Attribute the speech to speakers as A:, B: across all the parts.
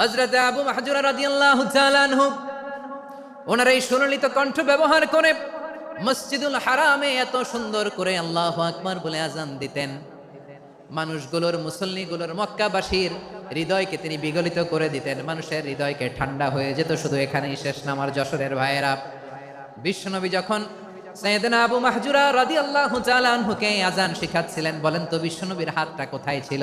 A: হজরত আবু মাহজুরা রাদিয়াল্লাহু তাআলা আনহু, ওনার এই সুললিত কণ্ঠ ব্যবহার করে মসজিদুল হারামে এত সুন্দর করে আল্লাহু আকবার বলে আজান দিতেন। মানুষগুলোর, মুসল্লিগুলোর, মক্কাবাসীর হৃদয়কে তিনি বিগলিত করে দিতেন। মানুষের হৃদয়কে ঠান্ডা হয়ে যেত শুধু এখানেই শেষ না আমার যশোরের ভাইয়েরা। বিশ্বনবী যখন সৈয়দনা আবু মাহজুরা রাদিয়াল্লাহু তাআলা আনহুকে আজান শিখাচ্ছিলেন, বলেন, তো বিশ্বনবীর হাতটা কোথায় ছিল?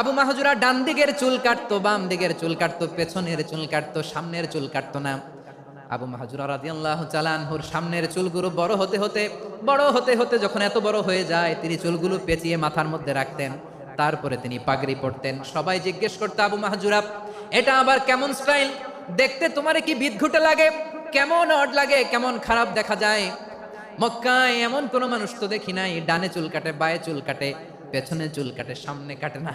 A: আবু মাহজুরা ডান দিকের চুল কাটতো, বাম দিকের চুল কাটতো, পেছনের চুল কাটতো, সামনের চুল কাটতো না। আবু মাহজুরা রাদিয়াল্লাহু চালানহুর সামনের চুলগুলো বড় হতে হতে, বড় হতে হতে যখন এত বড় হয়ে যায়, তিনি চুলগুলো পেঁচিয়ে মাথার মধ্যে রাখতেন। তারপরে তিনি পাগড়ি পরতেন। সবাই জিজ্ঞেস করতো, আবু মাহজুরা এটা আবার কেমন স্টাইল? দেখতে তোমারে কি বিদঘুটে লাগে? কেমন অড লাগে? কেমন খারাপ দেখা যায়? মক্কায় এমন কোনো মানুষ তো দেখি নাই, ডানে চুল কাটে, বায়ে চুল কাটে, পেছনে চুল কাটে, সামনে কাটে না।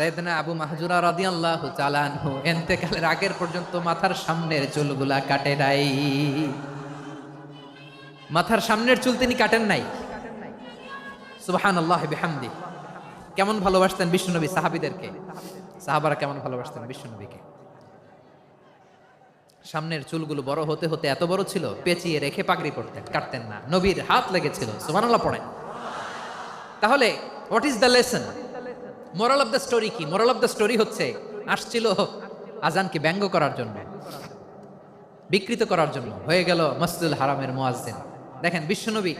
A: সাইদনা আবু মাহজুরা আগের পর্যন্ত মাথার সামনের চুলগুলা কাটে নাই। মাথার সামনের চুল তিনি কাটেন নাই। বিহামদি। কেমন ভালোবাসতেন বিশ্বনবী সাহাবীদেরকে? সাহাবারা কেমন ভালোবাসতেন বিশ্বনবীকে সামনের চুলগুলো বড় হতে হতে এত বড় ছিল, পেঁচিয়ে রেখে পাগড়ি পড়তেন কাটতেন না। নবীর হাত লেগেছিল। সুবহানাল্লাহ পড়েন। তাহলে what is the lesson moral of the story কি? মোরাল অফ দ্য স্টোরি হচ্ছে, আসছিল আজানকে ব্যঙ্গ করার জন্য, বিকৃত করার জন্য। হয়ে গেল মসজিদুল হারামের মোয়াজ্জিন। দেখেন, বিশ্বনবী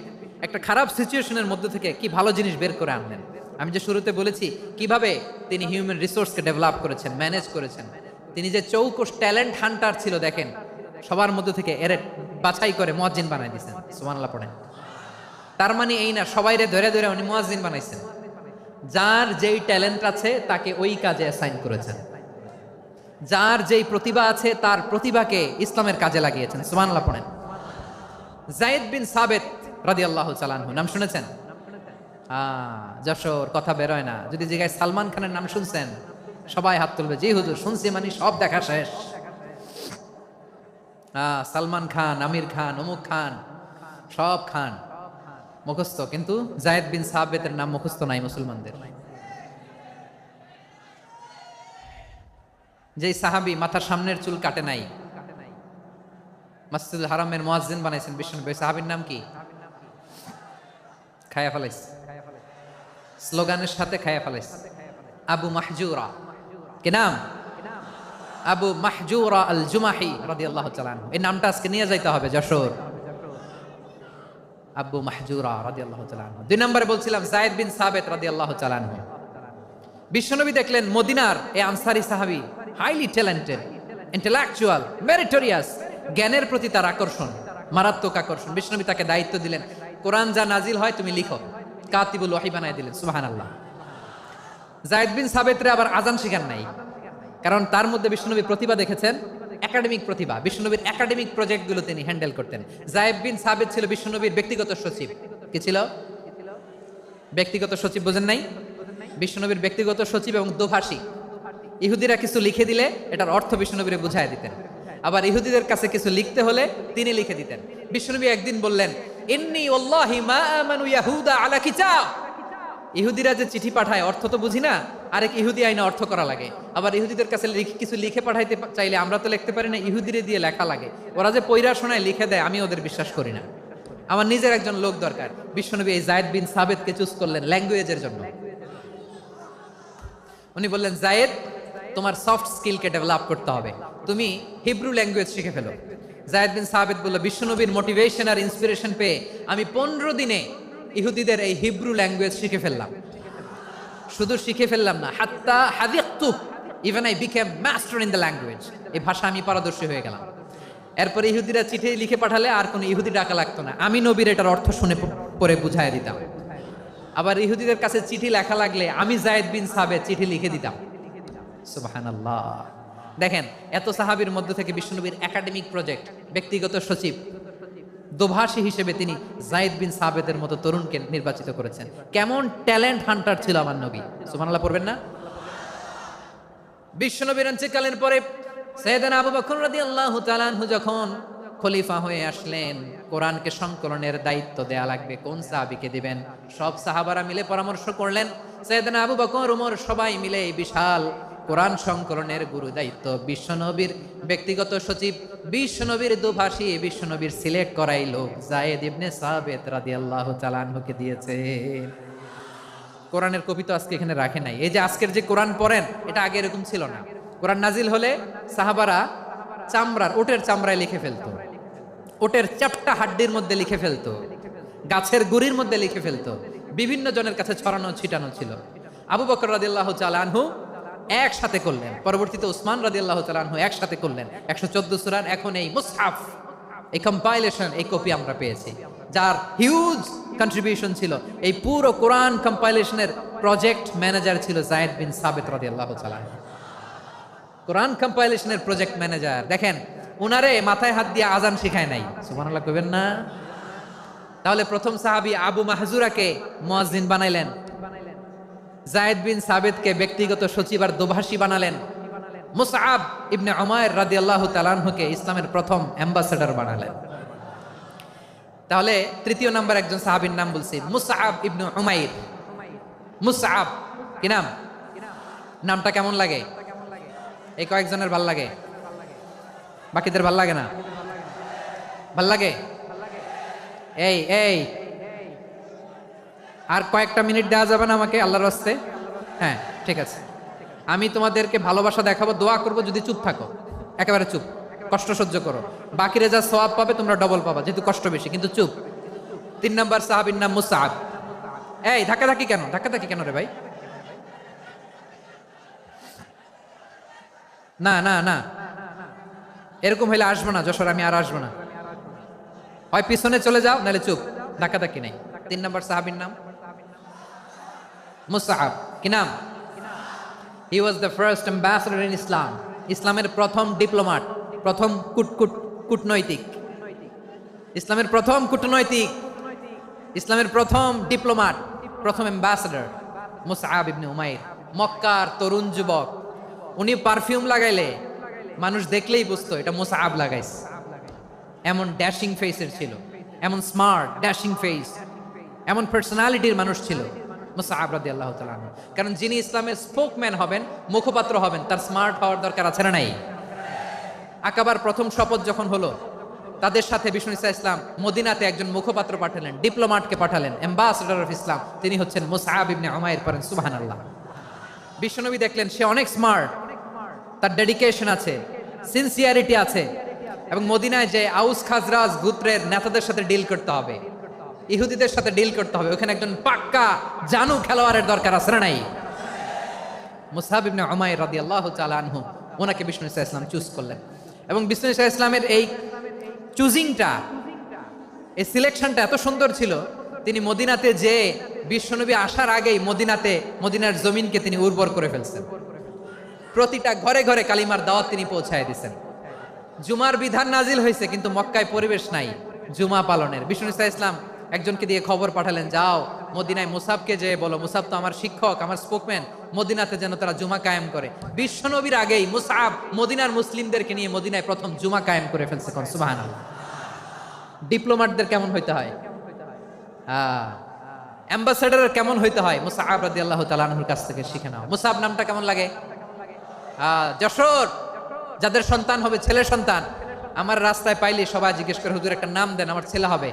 A: একটা খারাপ সিচুয়েশনের মধ্যে থেকে কি ভালো জিনিস বের করে আনলেন? আমি যে শুরুতে বলেছি, কীভাবে তিনি হিউম্যান রিসোর্সকে ডেভেলপ করেছেন, ম্যানেজ করেছেন। তিনি যে চৌকোশ ট্যালেন্ট হান্টার ছিল, দেখেন, সবার মধ্যে থেকে এর বাছাই করে মোয়াজ্জিন বানাই দিয়েছেন। সুমানাল্লাহ পড়েন। তার মানে এই না সবাইরে ধরে ধরে উনি মোয়াজ্জিন বানাইছেন। যার যেই ট্যালেন্ট আছে তাকে ওই কাজে অ্যাসাইন করেছেন। যার যেই প্রতিভা আছে তার প্রতিভাকে ইসলামের কাজে লাগিয়েছেন। সুবহানাল্লাহ পড়েন। জায়েদ বিন সাবেত আল্লাহ চালানহু নাম শুনেছেন? যশোর, কথা বেরোয় না। যদি জিগায় সালমান খানের নাম শুনছেন, সবাই হাত তুলবে। জি হুজুর, শুনছি মানে সব দেখা শেষ। সালমান খান, আমির খান, অমুক খান, সব খান। মুখস্থ, কিন্তু জায়েদ বিন সাবেতের নাম মুখস্থ নাই মুসলমানদের। যেই সাহাবি মাথার সামনের চুল কাটে নাই, মাসজিদুল হারামের মুয়াজ্জিন বানাইছেন বিষ্ণু সাহাবির নাম কি? খায়া ফেলাইস। স্লোগানের সাথে খায়া ফেলাইস। আবু মাহজুরা। কি নাম? আবু মাহজুরা আল জুমাহি রাদিয়াল্লাহু তাআলা এই নামটা আজকে নিয়ে যাইতে হবে, যশোর। আব্বু মাহজুরা রাদিয়াল্লাহু তাআলা আনহু। দুই নম্বরে বলছিলাম, জায়েদ বিন সাবেত রাদিয়াল্লাহু তাআলা আনহু। বিশ্বনবী দেখলেন মদিনার এই আনসারি সাহাবী হাইলি ট্যালেন্টেড ইন্টেলেকচুয়াল মেরিটোরিয়াস জ্ঞানের প্রতি তার আকর্ষণ, মারাত্মক আকর্ষণ বিশ্বনবী তাকে দায়িত্ব দিলেন, কোরআন যা নাজিল হয় তুমি লিখো কাতিবুল ওয়াহি বানায় দিলেন, সুবহানাল্লাহ জায়েদ বিন সাবেতরে আবার আজান শিখান নাই কারণ তার মধ্যে বিশ্বনবী প্রতিভা দেখেছেন একাডেমিক প্রতিভা, বিশ্বনবীর একাডেমিক প্রজেক্টগুলো তিনি হ্যান্ডেল করতেন। জায়েদ বিন সাবেত ছিল বিশ্বনবীর ব্যক্তিগত সচিব। কি ছিল? ব্যক্তিগত সচিব বোঝেন নাই? বিশ্বনবীর ব্যক্তিগত সচিব এবং দোভাষী। ইহুদিরা কিছু লিখে দিলে এটার অর্থ বিশ্বনবীরে বুঝায় দিতেন। আবার ইহুদিদের কাছে কিছু লিখতে হলে তিনি লিখে দিতেন। বিশ্বনবী একদিন বললেন, ইন্নি ইহুদিরা যে চিঠি পাঠায়, অর্থ তো বুঝি না। আরেক ইহুদি আইনে অর্থ করা লাগে। আবার ইহুদিদের কাছে কিছু লিখে পাঠাইতে চাইলে আমরা তো লিখতে পারি না, ইহুদিরে দিয়ে লেখা লাগে। ওরা যে পৈরা শোনায় লিখে দেয়, আমি ওদের বিশ্বাস করি না। আমার নিজের একজন লোক দরকার, বিশ্বনবী এই জায়েদ বিন সাবেদকে চুজ করলেন ল্যাঙ্গুয়েজের জন্য। উনি বললেন, জায়েদ, তোমার সফট স্কিলকে ডেভেলপ করতে হবে। তুমি হিব্রু ল্যাঙ্গুয়েজ শিখে ফেলো। জায়দ বিন সাহাবেদ বলল, বিশ্বনবীর মোটিভেশন আর ইন্সপিরেশন পেয়ে আমি পনেরো দিনে ইহুদিদের এই হিব্রু ল্যাঙ্গুয়েজ শিখে ফেললাম। শুধু শিখে ফেললাম না, হাত্তা হাদিয়াক্তু even I became master in the language এই ভাষা আমি পারদর্শী হয়ে গেলাম। এরপরে ইহুদিরা চিঠি লিখে পাঠালে আর কোনো ইহুদি ডাকা লাগতো না। আমি নবীর এটার অর্থ শুনে পরে বুঝাই দিতাম। আবার ইহুদিদের কাছে চিঠি লেখা লাগলে আমি জায়েদ বিন সাবে চিঠি লিখে দিতাম। দেখেন, এত সাহাবীর মধ্য থেকে বিশ্বনবীর একাডেমিক প্রজেক্ট ব্যক্তিগত সচিব দোভাষী হিসেবে তিনি জায়েদ বিন সাবেদের মতো তরুণকে নির্বাচিত করেছেন। কেমন ট্যালেন্ট হান্টার ছিল আমার নবী। সুবহানাল্লাহ পড়বেন না? বিশ্বনবীর অঞ্চলকালীন পরে সৈয়দানা আবু বকর রাদিয়াল্লাহু যখন খলিফা হয়ে আসলেন, কোরআনকে সংকলনের দায়িত্ব দেয়া লাগবে। কোন সাহাবীকে দিবেন? সব সাহাবারা মিলে পরামর্শ করলেন, সৈয়দানা আবু বকর, উমর সবাই মিলে বিশাল কোরআন সংকলনের গুরু দায়িত্ব। বিশ্বনবীর ব্যক্তিগত সচিব বিশ্বনবীর দুভাষী বিশ্বনবীর সিলেক্ট করাই লোক। জায়েদ ইবনে সাবেত রাদিয়াল্লাহু তাআলা আনহুকে দিয়েছে। কোরআনের কপি তো আজকে এখানে রাখে নাই। এই যে আজকের যে কোরআন পড়েন, এটা আগে এরকম ছিল না। কোরআন নাজিল হলে সাহাবারা চামড়ার, ওটের চামড়ায় লিখে ফেলতো। ওটের চ্যাপটা হাড্ডির মধ্যে লিখে ফেলতো। গাছের গুড়ির মধ্যে লিখে ফেলতো। বিভিন্ন জনের কাছে ছড়ানো ছিটানো ছিল। আবু বকর রাদিল্লাহ চালানহু একসাথে করলেন। পরবর্তীতে উসমান রাদিল্লাহ চালানহু একসাথে করলেন। একশো চোদ্দ সুরার এখন এই মুসহাফ, এই কম্পাইলেশন এই কপি আমরা পেয়েছি। যার হিউজ কন্ট্রিবিউশন ছিল, এই পুরো কোরআন কম্পাইলেশনের প্রজেক্ট ম্যানেজার ছিল জায়েদ বিন সাবেত রাদিয়াল্লাহু তাআলা কোরআন কম্পাইলেশনের প্রজেক্ট ম্যানেজার দেখেন, উনারে মাথায় হাত দিয়ে আজান শিখায় নাই। সুবহানাল্লাহ কইবেন না? তাহলে প্রথম সাহাবী আবু মাহজুরাকে মুয়াজ্জিন বানাইলেন। জায়েদ বিন সাবেদকে ব্যক্তিগত সচিব আর দোভাষী বানালেন। মুসআব ইবনে উমায়ের রাদিয়াল্লাহু তাআলাকে ইসলামের প্রথম অ্যাম্বাসেডর বানালেন। তাহলে তৃতীয় নাম্বার একজন সাহাবীর নাম বলছি মুসআব ইবনে উমাইর। মুসআব কি নাম? নামটা কেমন লাগে? এই কয়েকজনের ভালো লাগে? বাকিদের ভালো লাগে না? ভালো লাগে? এই এই। আর কয়েকটা মিনিট দেওয়া যাবে না আমাকে আল্লাহর রাস্তে হ্যাঁ ঠিক আছে। আমি তোমাদেরকে ভালোবাসা দেখাবো, দোয়া করব, যদি চুপ থাকো। একেবারে চুপ। কষ্ট সহ্য করো। বাকিরা যা সওয়াব পাবে, তোমরা ডবল পাবা, যেহেতু কষ্ট বেশি, কিন্তু চুপ। তিন নম্বর সাহাবির নাম মুসাদ এই ধাক্কা ধাক্কি কেন? ধাক্কা ধাক্কি কেন রে ভাই? না না না। এরকম হইলে আসব না, যশোর, আমি আর আসব না। হয় পিছনে চলে যাও, নাহলে চুপ। ধাক্কা ধাক্কি নাই। তিন নম্বর সাহাবির নাম মুসাহাব কি নাম? He was the first ambassador in Islam ইসলামের প্রথম ডিপ্লোমাট প্রথম কুট কুট কূটনৈতিক। ইসলামের প্রথম কূটনৈতিক, ইসলামের প্রথম ডিপ্লোমাট প্রথম অ্যাম্বাসেডর মুসাহাব ইবনে উমাইর। মক্কার তরুণ যুবক। উনি পারফিউম লাগাইলে মানুষ দেখলেই বুঝতো, এটা মুসাহাব লাগাইছে। এমন ড্যাশিং ফেসের ছিল। এমন স্মার্ট ড্যাশিং ফেস এমন পার্সোনালিটির মানুষ ছিল। মুসাহাব রাদিয়াল্লাহু আল্লাহ আনহু। কারণ যিনি ইসলামের স্পোকম্যান হবেন, মুখপাত্র হবেন, তার স্মার্ট হওয়ার দরকার আছে না নাই? আকাবার প্রথম শপথ যখন হলো, তাদের সাথে বিষ্ণু ইসা ইসলাম মদিনাতে একজন মুখপাত্র পাঠালেন, ডিপ্লোমাটকে পাঠালেন, অ্যাম্বাসেডর অফ ইসলাম। তিনি হচ্ছেন মুসাহাব ইবনে উমাইর পড়েন, সুবহানাল্লাহ। বিশ্বনবী দেখলেন, সে অনেক স্মার্ট, তার ডেডিকেশন আছে, সিনসিয়ারিটি আছে, এবং মদিনায় যে আউস খাজরাজ গুত্রের নেতাদের সাথে ডিল করতে হবে। ইহুদিদের সাথে ডিল করতে হবে। ওখানে একজন পাক্কা জানু খেলোয়াড়ের দরকার আছে না নাই? মুসাহাব ইবনে উমাইর রাদিয়াল্লাহু তাআলা আনহু, ওনাকে বিষ্ণু ইসা ইসলাম চুজ করলেন। এবং বিষ্ণু ইসা ইসলামের এই চুজিংটা এই সিলেকশনটা এত সুন্দর ছিল, তিনি মদিনাতে যে বিশ্বনবী আসার আগেই মদিনাতে, মদিনার জমিনকে তিনি উর্বর করে ফেলছেন। প্রতিটা ঘরে ঘরে কালিমার দাওয়াত তিনি পৌঁছায় দিছেন। জুমার বিধান নাজিল হয়েছে, কিন্তু মক্কায় পরিবেশ নাই, জুমা পালনের। বিষ্ণু ইসা ইসলাম একজনকে দিয়ে খবর পাঠালেন যাও মদিনায় মুসাবকে যে বলো। মুসাব তো আমার শিক্ষক আমার স্পোকম্যান মদিনাতে যেন তারা জুমা কায়েম করে। বিশ্বনবীর আগেই মুসাব মদিনার মুসলিমদেরকে নিয়ে মদিনায় প্রথম জুমা কায়েম করে ফেলছে কোন সুবহানাল্লাহ। ডিপ্লোমাটদের কেমন হইতে হয়? অ্যাম্বাসেডার কেমন হইতে হয়? মুসাহাব রাদি আল্লাহ তালাহুর কাছ থেকে শিখে নাও। মুসাব নামটা কেমন লাগে? আহ, যশোর। যাদের সন্তান হবে ছেলে সন্তান। আমার রাস্তায় পাইলে সবাই জিজ্ঞেস করে হুজুর একটা নাম দেন আমার ছেলে হবে।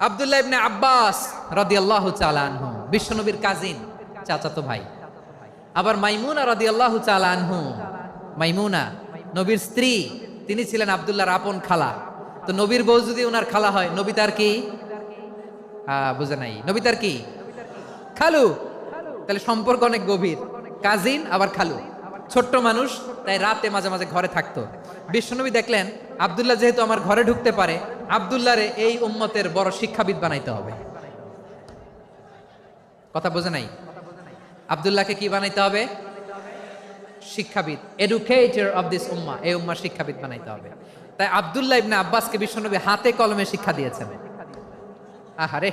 A: আব্দুল্লাহ ইবনে আব্বাস রাদিয়াল্লাহু তাআলা আনহু, বিশ্বনবীর কাজিন চাচাতো ভাই। আবার মাইমুনা রাদিয়াল্লাহু তাআলা আনহু, মাইমুনা, নবীর স্ত্রী, তিনি ছিলেন আব্দুল্লাহর আপন খালা। তো নবীর বউ যদি ওনার খালা হয়, নবী তার কি? হ্যাঁ বুঝে নাই। নবী তার কি? খালু। তাহলে সম্পর্ক অনেক গভীর। কাজিন আবার খালু। ছোট্ট মানুষ, তাই রাতে মাঝে মাঝে ঘরে থাকতো। বিশ্বনবী দেখলেন, আব্দুল্লাহ যেহেতু আমার ঘরে ঢুকতে পারে, আব্দুল্লাহরে এই উম্মতের বড় শিক্ষাবিদ বানাইতে হবে। কথা বোঝে নাই? আব্দুল্লাহকে কি বানাইতে হবে? শিক্ষাবিদ এডুকেটর অফ দিস উম্মা, এই উম্মার শিক্ষাবিদ বানাইতে হবে। তাই আব্দুল্লাহ ইবনে আব্বাসকে বিশ্বনবী হাতে কলমে শিক্ষা দিয়েছেন। আহারে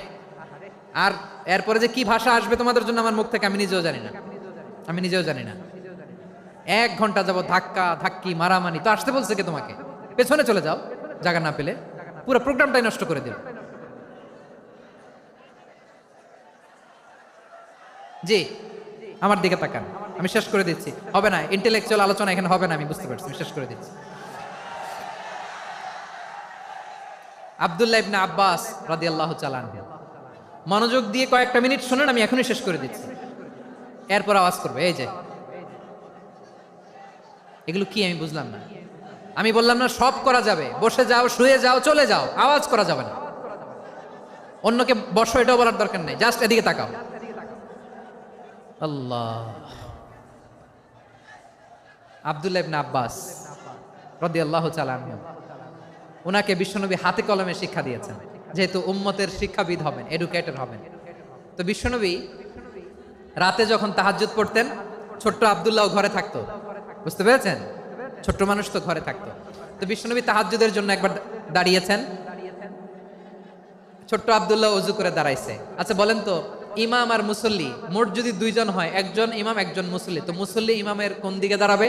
A: আর এরপরে যে কি ভাষা আসবে তোমাদের জন্য আমার মুখ থেকে আমি নিজেও জানি না। আমি নিজেও জানি না। এক ঘণ্টা যাব ধাক্কা, ধাক্কি, মারামারি, তো আসতে বলছে কে তোমাকে? পেছনে চলে যাও, জায়গা না পেলে। পুরো প্রোগ্রামটাই নষ্ট করে দিল। জি, আমার দিকে তাকান। আমি শেষ করে দিচ্ছি। হবে না ইন্টেলেকচুয়াল আলোচনা এখানে হবে না, আমি বুঝতে পারছি শেষ করে দিচ্ছি। আব্দুল্লাহ ইবনে আব্বাস রাদিয়াল্লাহু চালান মনোযোগ দিয়ে কয়েকটা মিনিট শুনুন, আমি এখনই শেষ করে দিচ্ছি। এরপর আওয়াজ করবে, এই যে। এগুলো কি আমি বুঝলাম না? আমি বললাম না, সব করা যাবে। বসে যাও, শুয়ে যাও, চলে যাও। আওয়াজ করা যাবে না। অন্যকে বসো, এটাও বলার দরকার নেই। জাস্ট এদিকে তাকাও। আল্লাহ। আব্দুল্লাহ আব্বাস রাদিয়াল্লাহু তাআলা আনহু ওনাকে বিশ্বনবী হাতে কলমে শিক্ষা দিয়েছেন, যেহেতু উম্মতের শিক্ষাবিদ হবেন এডুকেটর হবেন। তো বিশ্বনবী রাতে যখন তাহাজ্জুদ পড়তেন, ছোট্ট আব্দুল্লাহ ঘরে থাকতো। বুঝতে পেরেছেন? ছোট্ট মানুষ তো ঘরে থাকতো। তো বিশ্বনবী তাহাজ্জুদের জন্য একবার দাঁড়িয়েছেন। ছোট্ট আব্দুল্লাহ অজু করে দাঁড়াইছে। আচ্ছা বলেন তো, ইমাম আর মুসল্লি, মোট যদি দুইজন হয়, একজন ইমাম, একজন মুসল্লি, তো মুসল্লি ইমামের কোন দিকে দাঁড়াবে?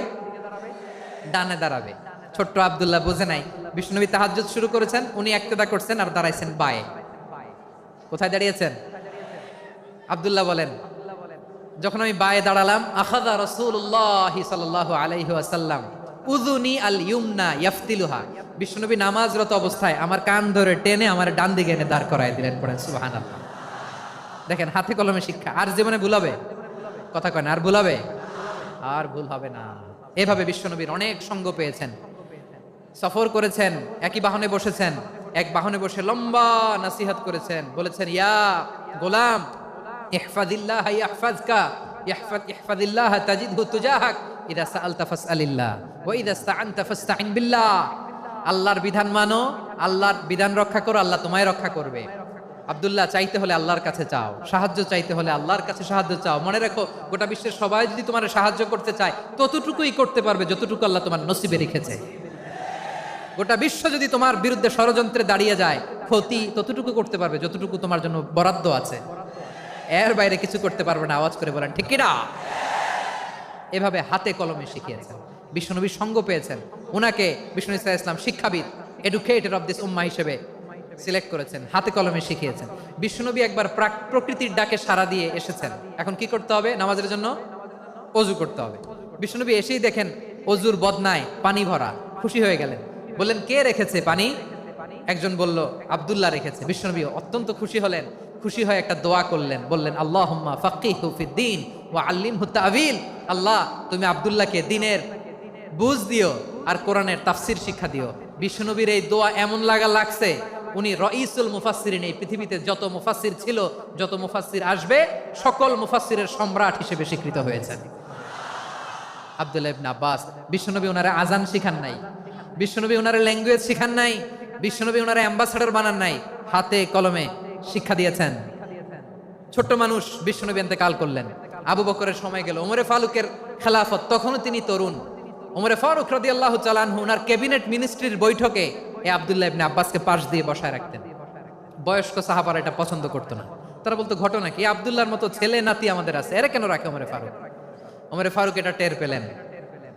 A: ডানে দাঁড়াবে। ছোট্ট আব্দুল্লাহ বুঝে নাই। বিষ্ণুনবী তাহাজ্জুদ শুরু করেছেন, উনি একতেদা করছেন আর দাঁড়াইছেন বায়ে। কোথায় দাঁড়িয়েছেন? আব্দুল্লাহ বলেন যখন আমি বায়ে দাঁড়ালাম আখাদা রসুল্লাহ সাল্লাহ আলাইহি আসাল্লাম উজুনি আল ইউমনা ইয়াফতিলুহা। বিষ্ণুনবী নামাজরত অবস্থায় আমার কান ধরে টেনে আমার ডান দিকে এনে দাঁড় করাই দিলেন পড়েন সুবাহান দেখেন, হাতে কলমে শিক্ষা। আর জীবনে ভুলাবে কথা কয় না, আর ভুলাবে আর ভুল হবে না। এভাবে বিশ্বনবীর অনেক সঙ্গ পেয়েছেন। সফর করেছেন, একই বাহনে বসেছেন, এক বাহনে বসে লম্বা নাসিহাত করেছেন, বলেছেন, ইয়া গোলাম ইহফাদিল্লাহ ইয়াহফাজকা ইহফাদ ইহফাদিল্লাহ তাজিদহু তুজাহাক, ইদা সাআলতা ফাসআলিল্লাহ, ওয়া ইদা ইসতাআনতা ফাসতাইন বিল্লাহ। আল্লাহর বিধান মানো, আল্লাহর বিধান রক্ষা করো, আল্লাহ তোমায় রক্ষা করবে। আব্দুল্লাহ, চাইতে হলে আল্লাহর কাছে চাও। সাহায্য চাইতে হলে আল্লাহর কাছে সাহায্য চাও। মনে রাখো, গোটা বিশ্বের সবাই যদি তোমার সাহায্য করতে চায়, ততটুকুই করতে পারবে যতটুকু আল্লাহ তোমার নসিবে রেখেছে। গোটা বিশ্ব যদি তোমার বিরুদ্ধে ষড়যন্ত্রে দাঁড়িয়ে যায়, ক্ষতি ততটুকু করতে পারবে যতটুকু তোমার জন্য বরাদ্দ আছে। এর বাইরে কিছু করতে পারবে না, আওয়াজ করে বলেন, ঠিক কিনা? এভাবে হাতে কলমে শিখিয়েছেন বিশ্বনবী সঙ্গ পেয়েছেন। ওনাকে বিষ্ণু ইসলাম ইসলাম শিক্ষাবিদ এডুকেটেড অফ দিস উম্মা হিসেবে সিলেক্ট করেছেন, হাতে কলমে শিখিয়েছেন। বিশ্বনবী একবার প্রাক- প্রকৃতির ডাকে সাড়া দিয়ে এসেছেন। এখন কি করতে হবে নামাজের জন্য? অজু করতে হবে। বিশ্বনবী এসেই দেখেন অজুর বদনায় পানি ভরা, খুশি হয়ে গেলেন। বললেন, কে রেখেছে পানি? একজন বলল, আব্দুল্লাহ রেখেছে। বিশ্বনবী অত্যন্ত খুশি হলেন। খুশি হয়ে একটা দোয়া করলেন। বললেন আল্লাহ ফাকিহু ফিদ্দিন ওয়া আল্লিমহু তাবিল। আল্লাহ, তুমি আব্দুল্লাহকে দিনের বুঝ দিও আর কোরআনের তাফসির শিক্ষা দিও। বিশ্বনবীর এই দোয়া এমন লাগা লাগছে, উনি রঈসুল মুফাসসিরিন, এই পৃথিবীতে যত মুফাসসির ছিল, যত মুফাসসির আসবে, সকল মুফাসসিরের সম্রাট হিসেবে স্বীকৃত হয়েছেন। আব্দুল্লাহ আব্বাস বিশ্বনবী ওনারা আজান শিখান নাই বিশ্বনবী ওনারা ল্যাঙ্গুয়েজ শিখান নাই বিশ্বনবী ওনারা অ্যাম্বাসাডর বানান নাই, হাতে কলমে শিক্ষা দিয়েছেন। ছোট্ট মানুষ বিশ্বনবী কাল করলেন। আবু বকরের সময় গেল। ওমরে ফারুকের খেলাফত, তখনও তিনি তরুণ। ওমরে ফারুক রদি আল্লাহ চালানহু ওনার ক্যাবিনেট মিনিস্ট্রির বৈঠকে এ আব্দুল্লাহ ইবনে আব্বাসকে পাশ দিয়ে বসায় রাখতেন। বয়স্ক সাহাবারা এটা পছন্দ করতো না। তারা বলতো, ঘটনা কি? আব্দুল্লাহর মতো ছেলে নাতি আমাদের আছে। এরা কেন রাখে ওমরে ফারুক? ওমরে ফারুক এটা টের পেলেন।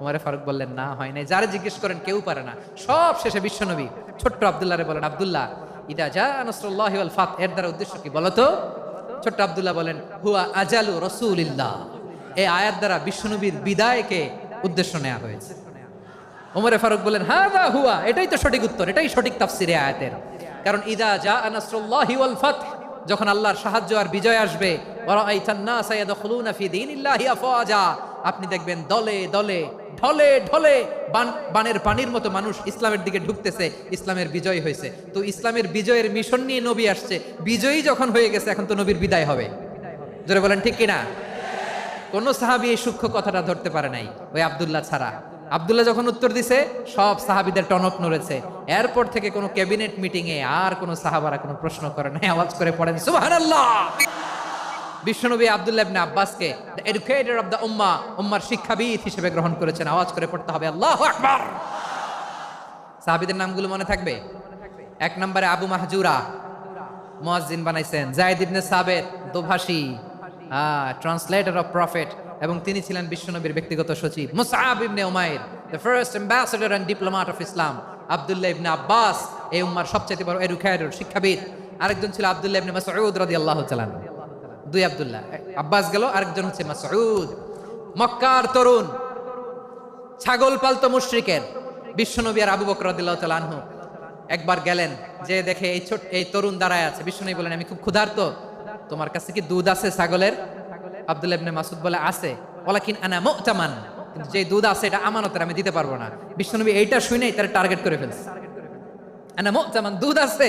A: উমরে ফারুক বললেন, না, হয় নাই। যারা জিজ্ঞেস করেন, কেউ পারে না। সব শেষে বিশ্বনবী ছোট্ট আবদুল্লাহরে বলেন, আবদুল্লাহ, ইদা যা নসরুল্লাহ ফাত। এর দ্বারা উদ্দেশ্য কি বলতো ছোট্ট আবদুল্লাহ বলেন, হুয়া আজালু রসুলিল্লাহ। এই আয়াত দ্বারা বিশ্বনবীর বিদায়কে উদ্দেশ্য নেওয়া হয়েছে। ওমরে ফারুক বলেন হ্যাঁ দা হুয়া। এটাই তো সঠিক উত্তর, এটাই সঠিক তাফসিরে আয়াতের। কারণ, ইদা যা নাসরুল্লাহি ওয়াল ফাতহ যখন আল্লাহর সাহায্য আর বিজয় আসবে আপনি দেখবেন দলে দলে ঢলে ঢলে বান, বানের পানির মতো মানুষ ইসলামের দিকে ঢুকতেছে, ইসলামের বিজয় হয়েছে। তো ইসলামের বিজয়ের মিশন নিয়ে নবী আসছে। বিজয়ী যখন হয়ে গেছে, এখন তো নবীর বিদায় হবে। জোরে বলেন, ঠিক কিনা? কোন সাহাবি এই সূক্ষ্ম কথাটা ধরতে পারে নাই, ওই আব্দুল্লাহ ছাড়া। আব্দুল্লাহ যখন উত্তর দিছে, সব সাহাবিদের টনক নড়েছে। এরপর থেকে কোনো ক্যাবিনেট মিটিংয়ে আর কোনো সাহাবারা কোনো প্রশ্ন করে নাই, আওয়াজ করে পড়েন, সুবহানাল্লাহ! বিশ্বনবী আব্দুল্লাহ ইবনে আব্বাসকে দ্য এডুকেটর অফ দ্য উম্মা উম্মার শিক্ষাবিদ হিসেবে গ্রহণ করেছেন। আওয়াজ করে পড়তে হবে, আল্লাহু আকবার। সাহাবিদের নামগুলো মনে থাকবে? এক নম্বরে আবু মাহজুরা, মুয়াজ্জিন বানাইছেন। জায়েদ ইবনে সাবেত, দোভাষী ট্রান্সলেটর অফ প্রফেট এবং তিনি ছিলেন বিশ্বনবীর ব্যক্তিগত সচিব। Musab ibn Umair the first ambassador and diplomat of Islam Abdullah ibn Abbas, এই উম্মার সবচেয়ে বড় এডুকেটর শিক্ষাবিদ। আরেকজন ছিল আব্দুল্লাহ ইবনে মাসউদ রাদিয়াল্লাহু তাআলা দুই আব্দুল্লাহ। আব্বাস গেল, আরেকজন হচ্ছে মাসউদ। মক্কার তরুণ, ছাগল পালতো মুশরিকের, বিশ্বনবী আর আবু বকর আনহু। একবার গেলেন, যে দেখে এই ছোট এই তরুণ দাঁড়ায় আছে। বিশ্বনবী বলেন আমি খুব ক্ষুধার্ত। তোমার কাছে কি দুধ আছে ছাগলের? আব্দুল্লাহ ইবনে মাসুদ বলে, আছে। ওয়ালাকিন আনা মুতামান। কিন্তু যে দুধ আছে, এটা আমানতের, আমি দিতে পারব না। বিশ্বনবী এইটা শুনেই তার টার্গেট করে ফেলছে। আনা মুতামান, দুধ আছে?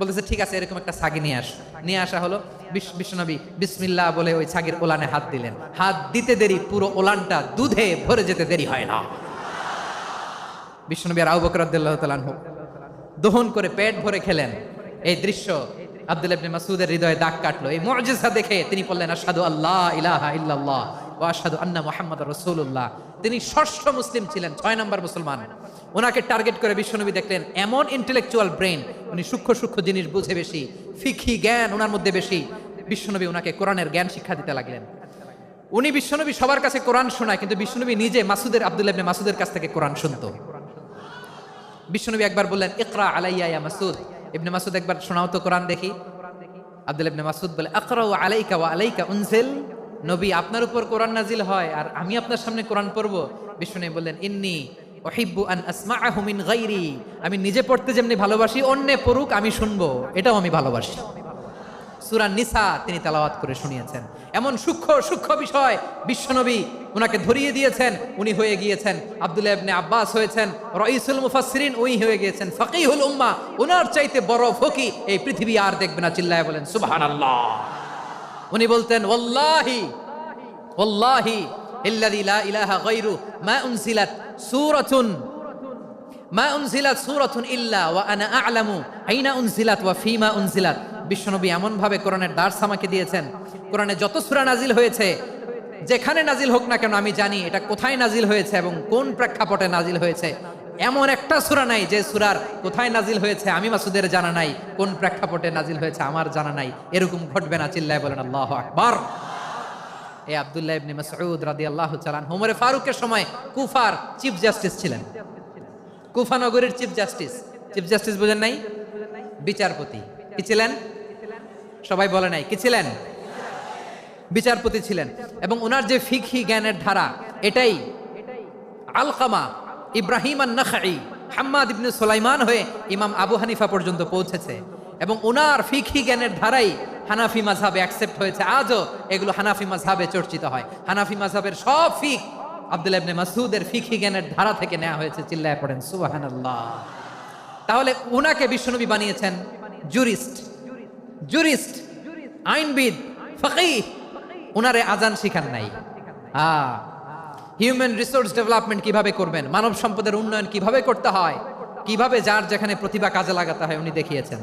A: বলতেছে, ঠিক আছে, এরকম একটা ছাগি নিয়ে আস। নিয়ে আসা হলো বিশ- বিশ্বনবী বিসমিল্লাহ বলে ওই ছাগির ওলানে হাত দিলেন। হাত দিতে দেরি, পুরো ওলানটা দুধে ভরে যেতে দেরি হয় না। বিষ্ণুনবী আর আবু বকর রাদিয়াল্লাহু দহন করে পেট ভরে খেলেন। এই দৃশ্য আব্দুল ইবনে মাসউদের হৃদয়ে দাগ কাটলো। এই মুজিজা দেখে তিনি বললেন, আশহাদু আল্লাহ ইলাহা ইল্লাল্লাহ। ওয়া আশহাদু আন্না মুহাম্মাদুর রাসূলুল্লাহ। তিনি ষষ্ঠ মুসলিম ছিলেন, ছয় নম্বর মুসলমান। ওনাকে টার্গেট করে বিশ্বনবী দেখলেন, এমন ইন্টেলেকচুয়াল ব্রেন উনি সূক্ষ্ম সূক্ষ্ম জিনিস বুঝে বেশি ফিকি জ্ঞান ওনার মধ্যে বেশি। বিশ্বনবী ওনাকে কোরআনের জ্ঞান শিক্ষা দিতে লাগলেন। উনি বিশ্বনবী সবার কাছে কোরআন শোনায়, কিন্তু বিশ্বনবী নিজে মাসুদের, আব্দুল্লাহ মাসুদের কাছ থেকে কোরআন শুনতো। বিশ্বনবী একবার বললেন, ইকরা আলাইয়া ইয়া মাসুদ। ইবনে মাসুদ একবার, শোনাও তো কোরআন দেখি। আব্দুল ইবনে মাসুদ বলে, আকরাউ আলাইকা ওয়া আলাইকা উনজিল। নবী আপনার উপর কোরআন নাজিল হয় আর আমি আপনার সামনে কোরআন পড়ব। বিশ্বনবী বললেন, ইন্নি ওহিব্বু আন আসমাআহু মিন গায়রি। আমি নিজে পড়তে যেমনি ভালোবাসি, অন্যে পড়ুক, আমি শুনব। এটাও আমি ভালোবাসি। সুরা নিসা তিনি তেলাওয়াত করে শুনিয়েছেন। এমন সূক্ষ্ম সূক্ষ্ম বিষয় বিশ্বনবী ওনাকে ধরিয়ে দিয়েছেন। উনি হয়ে গিয়েছেন, আব্দুল্লাহ ইবনে আব্বাস হয়েছেন, রইসুল মুফাসসিরিন উনি হয়ে গিয়েছেন, ফাকিহুল উম্মাহ ওনার চাইতে বড় ফকি এই পৃথিবী আর দেখবে না, চিল্লায় বলেন, সুবহানাল্লাহ। উনি বলতেন, ওয়াল্লাহি ওয়াল্লাহি ইল্লাযী লা ইলাহা গায়রু মা উনজিলাত সূরাতুন, মা উনজিলাত সূরাতুন ইল্লা ওয়া আনা আ'লামু, আইনা উনজিলাত ওয়া ফিমা উনজিলাত বিশ্বনবী এমন ভাবে কোরআনের দার্স আমাকে দিয়েছেন। কোরআনে যত সূরা নাজিল হয়েছে, যেখানে নাজিল হোক না কেন, আমি জানি এটা কোথায় নাজিল হয়েছে এবং কোন প্রেক্ষাপটে নাজিল হয়েছে। এমন একটা সূরা নাই যে সুরার কোথায় নাজিল হয়েছে আমি মাসুদের জানা নাই, কোন প্রেক্ষাপটে নাজিল হয়েছে আমার জানা নাই, এরকম ঘটবে না, চিল্লায় বলেন আল্লাহু আকবার। এই আব্দুল্লাহ ইবনে মাসউদ রাদিয়াল্লাহু তাআলা ওমর ফারুকের সময় কুফার চিফ জাস্টিস ছিলেন। কুফা নগরীর চিফ জাস্টিস। চিফ জাস্টিস বুঝেন নাই? বিচারপতি। কি ছিলেন? সবাই বলে নাই, কি ছিলেন? বিচারপতি ছিলেন। এবং ওনার যে ফিকহি জ্ঞানের ধারা, এটাই আলকামা ইব্রাহিম আন নখাই হাম্মাদ ইবনে সোলাইমান হয়ে ইমাম আবু হানিফা পর্যন্ত পৌঁছেছে এবং ওনার ফিকহি জ্ঞানের ধারাই হানাফি মাঝহাবে অ্যাকসেপ্ট হয়েছে। আজও এগুলো হানাফি মাঝহাবে চর্চিত হয়। হানাফি মাঝহাবের সব ফিক আব্দুল ইবনে মাসুদের ফিকহি জ্ঞানের ধারা থেকে নেওয়া হয়েছে, চিল্লায় পড়েন। সুবহানাল্লাহ। তাহলে উনাকে বিশ্বনবী বানিয়েছেন জুরিস্ট জুরিস্ট আইনবিদ, ফকিহ। উনারে আজান শিখান নাই। হিউম্যান রিসোর্স ডেভেলপমেন্ট কীভাবে করবেন? মানব সম্পদের উন্নয়ন কীভাবে করতে হয়? কীভাবে যার যেখানে প্রতিভা কাজে লাগাতে হয়, উনি দেখিয়েছেন।